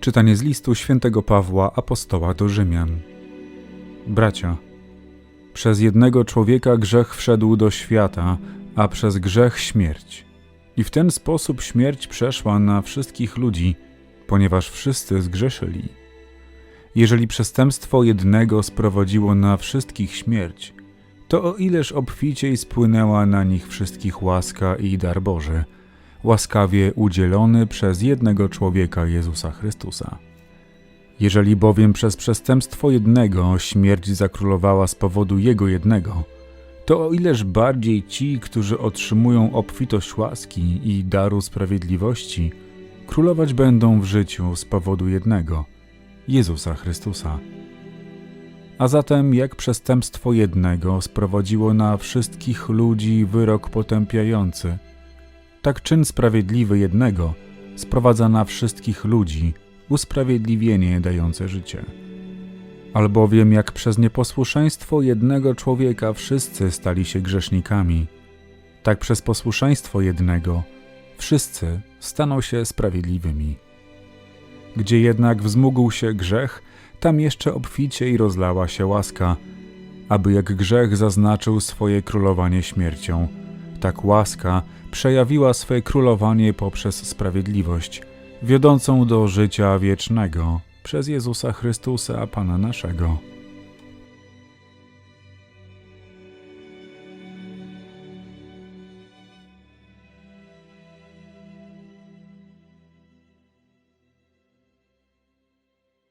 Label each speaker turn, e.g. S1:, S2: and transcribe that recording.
S1: Czytanie z listu świętego Pawła apostoła do Rzymian. Bracia, przez jednego człowieka grzech wszedł do świata, a przez grzech śmierć. I w ten sposób śmierć przeszła na wszystkich ludzi, ponieważ wszyscy zgrzeszyli. Jeżeli przestępstwo jednego sprowadziło na wszystkich śmierć, to o ileż obficiej spłynęła na nich wszystkich łaska i dar Boży, łaskawie udzielony przez jednego człowieka Jezusa Chrystusa. Jeżeli bowiem przez przestępstwo jednego śmierć zakrólowała z powodu jego jednego, to o ileż bardziej ci, którzy otrzymują obfitość łaski i daru sprawiedliwości, królować będą w życiu z powodu jednego Jezusa Chrystusa. A zatem, jak przestępstwo jednego sprowadziło na wszystkich ludzi wyrok potępiający, tak czyn sprawiedliwy jednego sprowadza na wszystkich ludzi usprawiedliwienie dające życie. Albowiem jak przez nieposłuszeństwo jednego człowieka wszyscy stali się grzesznikami, tak przez posłuszeństwo jednego wszyscy staną się sprawiedliwymi. Gdzie jednak wzmógł się grzech, tam jeszcze obficiej rozlała się łaska, aby jak grzech zaznaczył swoje królowanie śmiercią, tak łaska przejawiła swe królowanie poprzez sprawiedliwość, wiodącą do życia wiecznego przez Jezusa Chrystusa, Pana naszego.